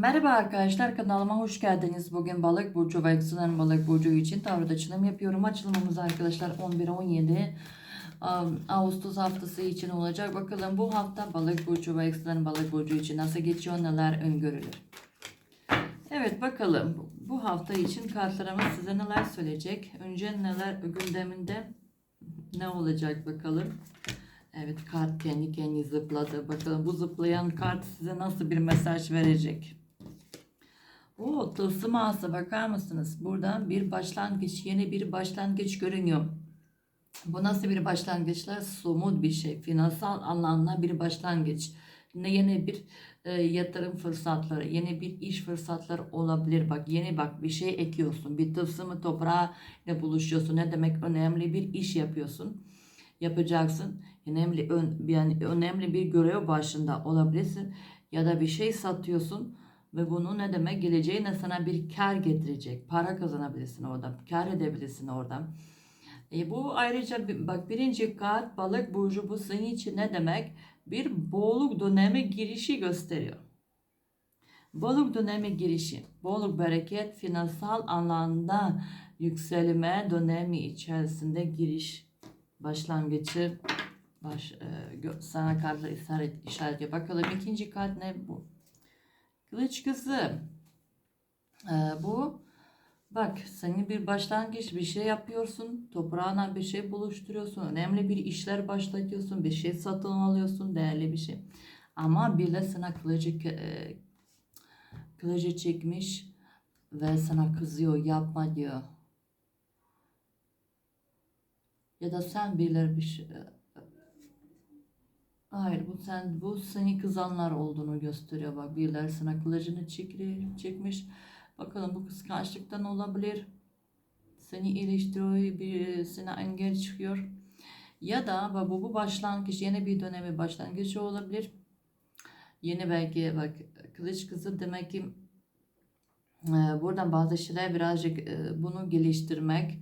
Merhaba arkadaşlar kanalıma hoş geldiniz. Bugün balık burcu ve yükselen balık burcu için tarot açılım yapıyorum. Açılımımız arkadaşlar 11-17 um, Ağustos haftası için olacak. Bakalım bu hafta balık burcu ve yükselen balık burcu için nasıl geçiyor neler öngörülür. Evet bakalım bu hafta için kartlarımız size neler söyleyecek. Önce neler gündeminde ne olacak bakalım. Evet kart kendi kendi zıpladı. Bakalım bu zıplayan kart size nasıl bir mesaj verecek. O tılsım ağası bakar mısınız? Buradan bir başlangıç, yeni bir başlangıç görünüyor. Bu nasıl bir başlangıçlar? Somut bir şey. Finansal anlamda bir başlangıç. Yeni bir e, yatırım fırsatları, yeni bir iş fırsatları olabilir. Bak yeni bak bir şey ekiyorsun. Bir tılsımı toprağa ile buluşuyorsun. Ne demek? Önemli bir iş yapıyorsun. Yapacaksın. Önemli, ön, yani önemli bir görev başında olabilirsin. Ya da bir şey satıyorsun ve bunu ne demek geleceğine sana bir kar getirecek. Para kazanabilirsin oradan. Kar edebilirsin oradan. E bu ayrıca bak birinci kart balık burcu bu senin için ne demek? Bir bolluk dönemi girişi gösteriyor. Bolluk dönemi girişi, bolluk bereket finansal anlamda yükselme dönemi içerisinde giriş başlangıcı baş, e, sana kartla işaret, işaret Bakalım ikinci kart ne bu? Kılıç kızı. Ee, bu bak senin bir başlangıç bir şey yapıyorsun. Toprağına bir şey buluşturuyorsun. Önemli bir işler başlatıyorsun. Bir şey satın alıyorsun. Değerli bir şey. Ama bile sana kılıcı, e, kılıcı çekmiş ve sana kızıyor. Yapma diyor. Ya da sen birileri bir şey, Hayır bu sen bu seni kızanlar olduğunu gösteriyor bak birileri sana kılıcını çekri, çekmiş. Bakalım bu kıskançlıktan olabilir. Seni eleştiriyor, bir sana engel çıkıyor. Ya da bak bu bu başlangıç yeni bir dönemi başlangıcı olabilir. Yeni belki bak kılıç kızı demek ki e, buradan bazı şeyler birazcık e, bunu geliştirmek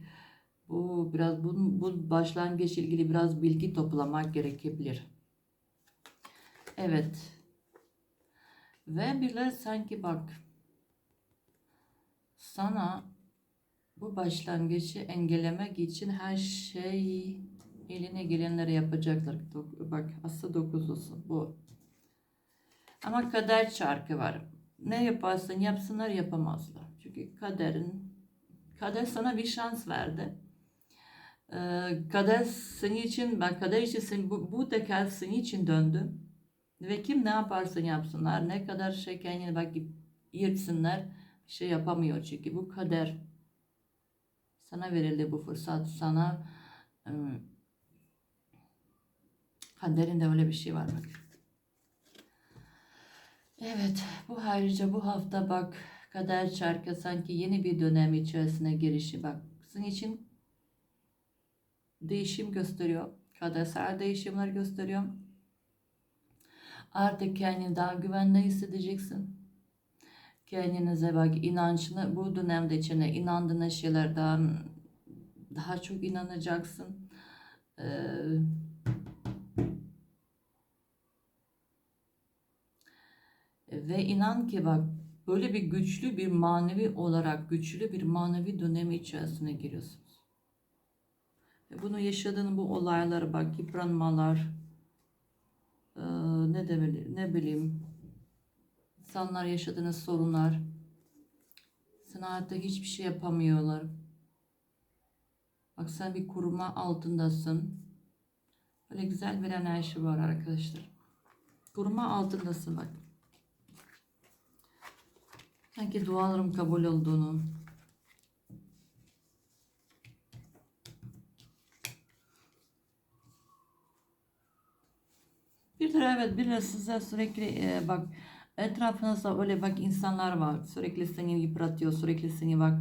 bu biraz bu, bu başlangıç ilgili biraz bilgi toplamak gerekebilir. Evet. Ve birileri sanki bak sana bu başlangıcı engellemek için her şey eline gelenleri yapacaklar. Bak aslı dokuzlusu bu. Ama kader çarkı var. Ne yaparsın yapsınlar yapamazlar. Çünkü kaderin kader sana bir şans verdi. Ee, kader senin için ben kader için senin, bu, bu teker senin için döndü. Ve kim ne yaparsa yapsınlar, ne kadar şey kendine bak yırtsınlar, bir şey yapamıyor çünkü bu kader. Sana verildi bu fırsat, sana ım, kaderinde öyle bir şey var bak. Evet, bu ayrıca bu hafta bak kader çarkı sanki yeni bir dönem içerisine girişi bak. Sizin için değişim gösteriyor. Kadersel değişimler gösteriyor. Artık kendini daha güvende hissedeceksin. Kendinize bak inançlı bu dönemde içine inandığın şeylerden daha çok inanacaksın. Ee, ve inan ki bak böyle bir güçlü bir manevi olarak güçlü bir manevi dönemi içerisine giriyorsunuz. Bunu yaşadığın bu olaylara bak yıpranmalar, ee, ne de ne bileyim insanlar yaşadığınız sorunlar sanatta hiçbir şey yapamıyorlar. Bak sen bir koruma altındasın. Böyle güzel bir enerji var arkadaşlar. Koruma altındasın bak. Sanki dualarım kabul olduğunu. Bir de evet bir de size sürekli e, bak etrafınızda öyle bak insanlar var. Sürekli seni yıpratıyor, sürekli seni bak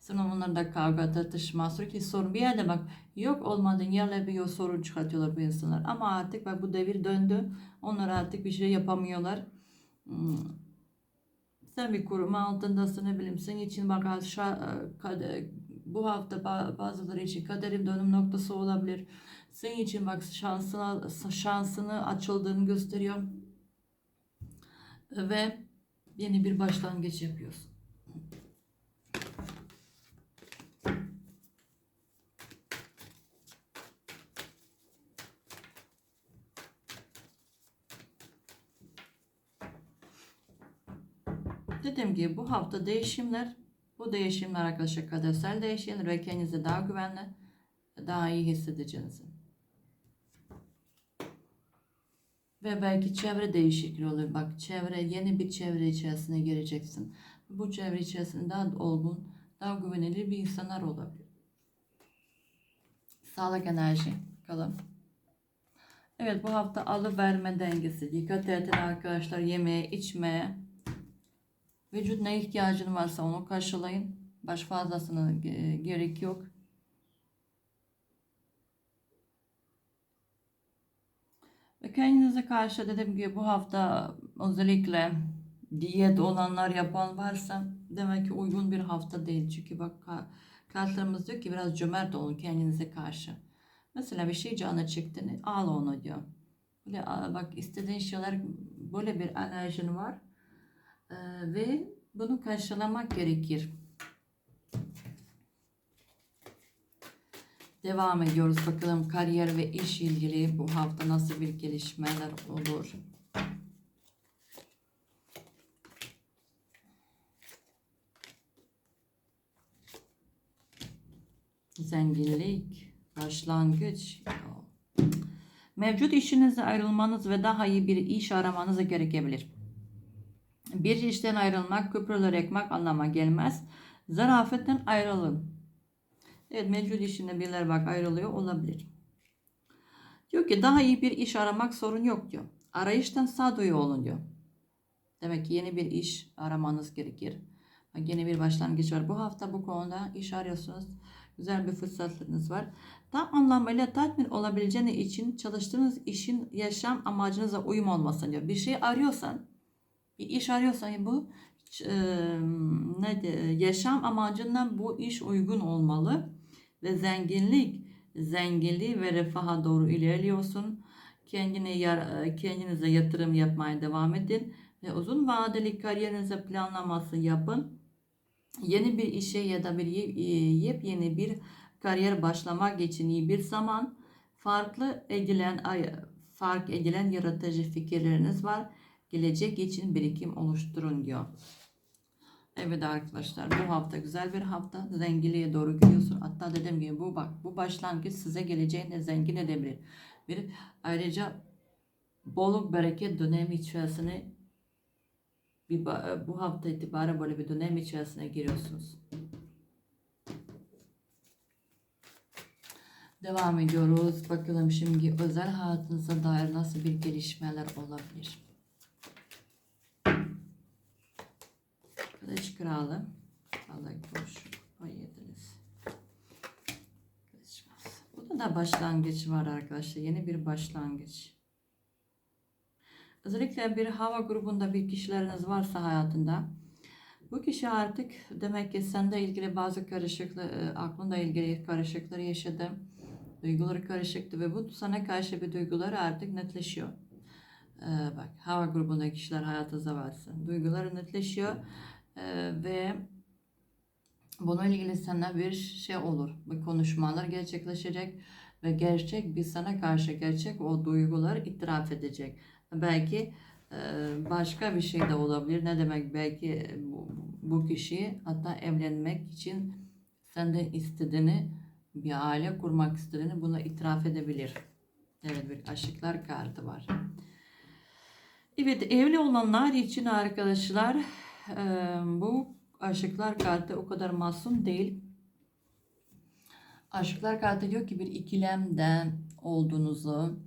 sonra onlarda kavga, tartışma, sürekli sorun. Bir yerde bak yok olmadığın yerlerde bir sorun çıkartıyorlar bu insanlar. Ama artık bak bu devir döndü. Onlar artık bir şey yapamıyorlar. Hmm. Sen bir koruma altındasın ne bileyim senin için bak aşağı kader, bu hafta ba- bazıları için kaderin dönüm noktası olabilir. Senin için bak şansına, şansını açıldığını gösteriyor. Ve Yeni bir başlangıç yapıyorsun. Dediğim gibi bu hafta değişimler, bu değişimler arkadaşlar kadersel değişimler ve kendinizi daha güvenli, daha iyi hissedeceğiniz. Ve belki çevre değişikliği olur. Bak çevre, yeni bir çevre içerisine gireceksin. Bu çevre içerisinde daha olgun, daha güvenilir bir insanlar olabilir. Sağlık enerji. Bakalım. Evet bu hafta alıverme dengesi. Dikkat edin arkadaşlar yemeğe, içmeye. Vücut ne ihtiyacın varsa onu karşılayın. Baş fazlasına ge- gerek yok. Ve kendinize karşı dediğim gibi bu hafta özellikle diyet olanlar yapan varsa demek ki uygun bir hafta değil. Çünkü bak ka- kartlarımız diyor ki biraz cömert olun kendinize karşı. Mesela bir şey canı çıktı al onu diyor. Böyle "Aa, bak istediğin şeyler böyle bir enerjin var. Ee, ve bunu karşılamak gerekir. Devam ediyoruz bakalım kariyer ve iş ilgili bu hafta nasıl bir gelişmeler olur. Zenginlik, başlangıç. Mevcut işinizde ayrılmanız ve daha iyi bir iş aramanız gerekebilir. Bir işten ayrılmak, köprüler ekmek anlama gelmez. Zarafetten ayrılın. Evet mevcut işinde birileri bak ayrılıyor olabilir. Diyor ki daha iyi bir iş aramak sorun yok diyor. Arayıştan sağduyu olun diyor. Demek ki yeni bir iş aramanız gerekir. Bak, Yeni bir başlangıç var. Bu hafta bu konuda iş arıyorsunuz. Güzel bir fırsatınız var. Tam anlamıyla tatmin olabileceğiniz için çalıştığınız işin yaşam amacınıza uyum olmasın diyor. Bir şey arıyorsan, bir iş arıyorsan bu e, ne de, yaşam amacından bu iş uygun olmalı ve zenginlik, zenginliği ve refaha doğru ilerliyorsun. Kendine yar, kendinize yatırım yapmaya devam edin ve uzun vadeli kariyerinize planlaması yapın. Yeni bir işe ya da bir ye- yepyeni bir kariyer başlamak için iyi bir zaman. Farklı edilen fark edilen yaratıcı fikirleriniz var. Gelecek için birikim oluşturun diyor. Evet arkadaşlar bu hafta güzel bir hafta. Zenginliğe doğru gidiyorsun. Hatta dediğim gibi bu bak bu başlangıç size geleceğinde zengin edebilir. Bir ayrıca bolluk bereket dönemi içerisine bir bu hafta itibaren böyle bir dönem içerisine giriyorsunuz. Devam ediyoruz. Bakalım şimdi özel hayatınıza dair nasıl bir gelişmeler olabilir. Kılıç kralı. Balık boş. O yediniz. Kralı. Burada da başlangıç var arkadaşlar. Yeni bir başlangıç. Özellikle bir hava grubunda bir kişileriniz varsa hayatında bu kişi artık demek ki sende ilgili bazı karışıklığı, e, aklında ilgili karışıkları yaşadı. Duyguları karışıktı ve bu sana karşı bir duyguları artık netleşiyor. Ee, bak hava grubundaki kişiler hayatınızda varsa duyguları netleşiyor Ee, ve bununla ilgili sana bir şey olur. Bir konuşmalar gerçekleşecek ve gerçek bir sana karşı gerçek o duygular itiraf edecek. Belki e, başka bir şey de olabilir. Ne demek? Belki bu, bu kişi hatta evlenmek için senden istediğini bir aile kurmak istediğini buna itiraf edebilir. Evet bir aşıklar kartı var. Evet evli olanlar için arkadaşlar e, bu aşıklar kartı o kadar masum değil. Aşıklar kartı diyor ki bir ikilemden olduğunuzu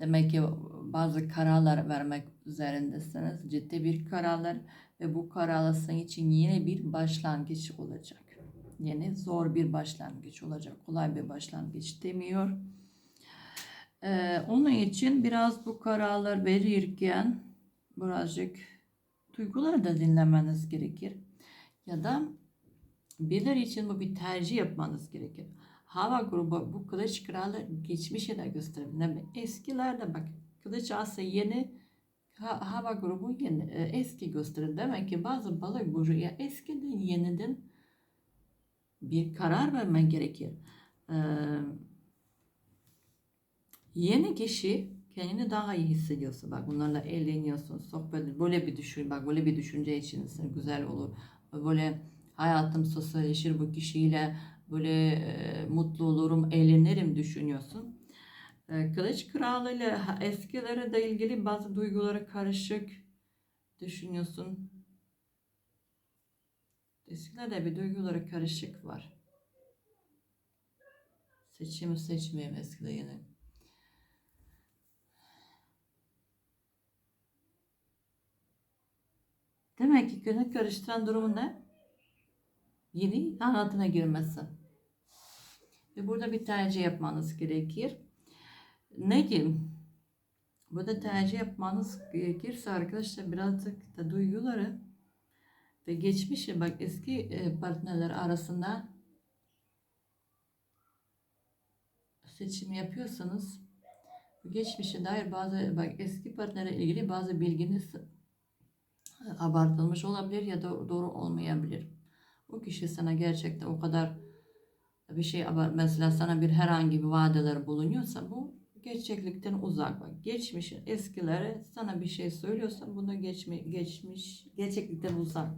demek ki bazı kararlar vermek üzerindesiniz. Ciddi bir kararlar ve bu kararlar senin için yeni bir başlangıç olacak. Yeni zor bir başlangıç olacak. Kolay bir başlangıç demiyor. Ee, onun için biraz bu kararlar verirken birazcık duyguları da dinlemeniz gerekir. Ya da birileri için bu bir tercih yapmanız gerekir. Hava grubu bu kılıç kralı geçmişi de gösterir. Eskilerde bak kılıç asa yeni Ha, hava grubu yeni, e, eski gösterir. Demek ki bazı balık burcu ya eskiden yeniden bir karar vermen gerekir. Ee, yeni kişi kendini daha iyi hissediyorsun. Bak bunlarla eğleniyorsun, sohbet böyle bir düşün, bak böyle bir düşünce için güzel olur. Böyle hayatım sosyalleşir bu kişiyle, böyle e, mutlu olurum, eğlenirim düşünüyorsun. E, Kılıç kralıyla ha- eskilere de ilgili bazı duyguları karışık düşünüyorsun. Eskilerde bir duyguları karışık var. Seçimi seçmeyeyim eskide yine. Demek ki günü karıştıran durumu ne? Yeni hayatına girmesi. Ve burada bir tercih yapmanız gerekir. Ne diyeyim? Burada tercih yapmanız gerekirse arkadaşlar birazcık da duyguları ve geçmişi bak eski e, partnerler arasında seçim yapıyorsanız geçmişe dair bazı bak eski partnerle ilgili bazı bilginiz abartılmış olabilir ya da doğru olmayabilir. O kişi sana gerçekten o kadar bir şey abart mesela sana bir herhangi bir vadeler bulunuyorsa bu gerçeklikten uzak bak. Geçmişin eskileri sana bir şey söylüyorsa bunu geçme, geçmiş gerçeklikten uzak.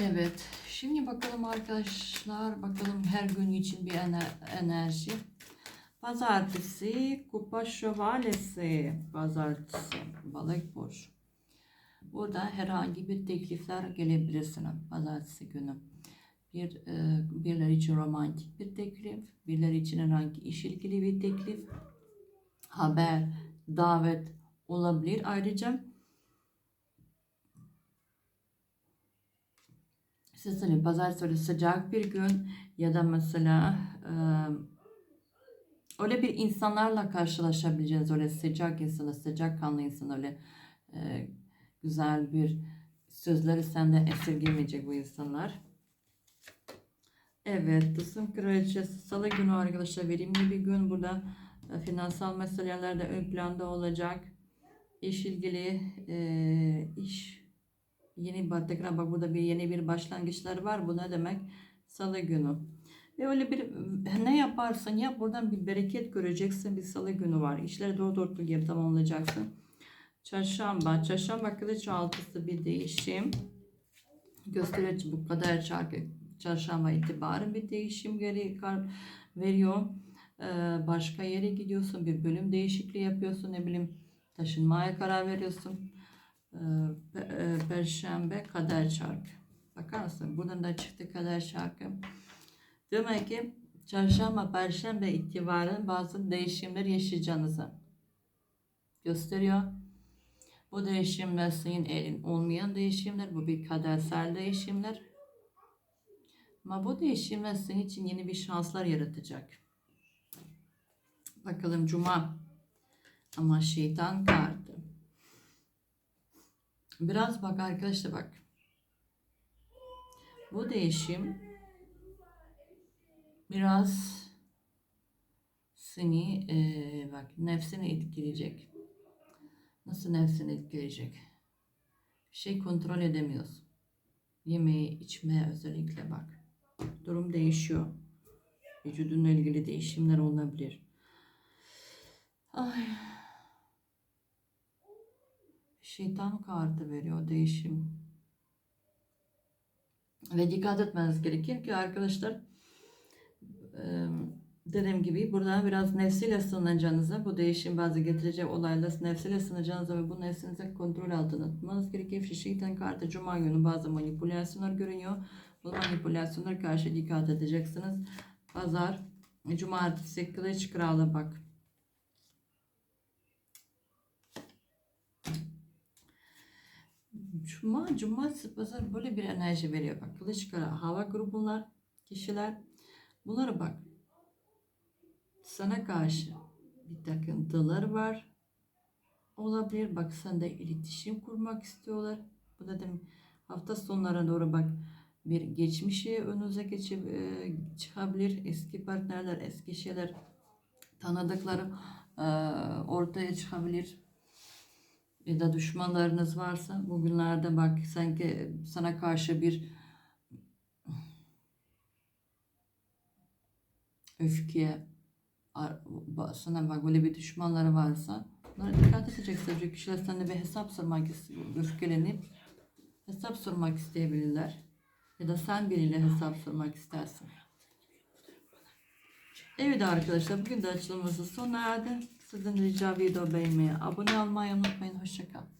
Evet. Şimdi bakalım arkadaşlar. Bakalım her gün için bir ener- enerji. Pazartesi kupa şövalyesi. Pazartesi balık burcu. Burada herhangi bir teklifler gelebilir sana pazartesi günü. Bir e, birileri için romantik bir teklif, birileri için herhangi iş ilgili bir teklif, haber, davet olabilir. Ayrıca söyleyeyim pazartesi öyle sıcak bir gün ya da mesela e, öyle bir insanlarla karşılaşabileceğiniz öyle sıcak insanlar, sıcak kanlı insan öyle e, güzel bir sözleri senden esirgemeyecek bu insanlar. Evet, Tılsım Kraliçesi Salı günü arkadaşlar verimli bir gün. Burada e, finansal meseleler de ön planda olacak. İş ilgili e, iş yeni tekrar bak burada bir yeni bir başlangıçlar var. Bu ne demek? Salı günü. Ve öyle bir ne yaparsan yap buradan bir bereket göreceksin. Bir salı günü var. İşleri doğru dörtlük gibi tamamlayacaksın. Çarşamba. Çarşamba kılıç altısı bir değişim. Gösterici bu kadar çarkı. Çarşamba itibaren bir değişim geri veriyor. Ee, başka yere gidiyorsun. Bir bölüm değişikliği yapıyorsun. Ne bileyim taşınmaya karar veriyorsun. Ee, e, Perşembe kader çarkı. Bakar mısın? Buradan da çıktı kader çarkı. Demek ki çarşamba, perşembe itibaren bazı değişimler yaşayacağınızı gösteriyor. Bu değişimler senin elin olmayan değişimler. Bu bir kadersel değişimler. Ama bu değişimler senin için yeni bir şanslar yaratacak. Bakalım Cuma. Ama şeytan kartı. Biraz bak arkadaşlar bak. Bu değişim biraz seni eee, bak nefsini etkileyecek. Nasıl nefsini etkileyecek? Şey kontrol edemiyorsun. Yemeği, içmeye özellikle bak. Durum değişiyor. Vücudunla ilgili değişimler olabilir. Ay. Şeytan kartı veriyor değişim. Ve dikkat etmeniz gerekir ki arkadaşlar dediğim gibi burada biraz nefsiyle sınanacağınıza bu değişim bazı getirecek olayla nefsiyle sınanacağınıza ve bu nefsinizi kontrol altına tutmanız gerekir. Şeytan kartı cuma günü bazı manipülasyonlar görünüyor. Bu manipülasyonlara karşı dikkat edeceksiniz. Pazar, cumartesi kılıç kralı bak. Cuma, cumartesi, pazar böyle bir enerji veriyor. Bak kılıç kralı, hava grubunlar, kişiler. Bunlara bak. Sana karşı bir takıntılar var. Olabilir. Bak sen de iletişim kurmak istiyorlar. Bu demek hafta sonlarına doğru bak bir geçmişi önünüze geçip e, çıkabilir. Eski partnerler, eski şeyler tanıdıkları e, ortaya çıkabilir. Ya da düşmanlarınız varsa bugünlerde bak sanki sana karşı bir ba- sana bak böyle bir düşmanları varsa bunlara dikkat edeceksin. Çünkü kişiler sende bir hesap sormak istiyor. Öfkelenip hesap sormak isteyebilirler. Ya da sen biriyle hesap sormak istersin. Evet arkadaşlar bugün de açılımımızın sona erdi. Sizden rica video beğenmeyi, abone olmayı unutmayın. Hoşçakalın.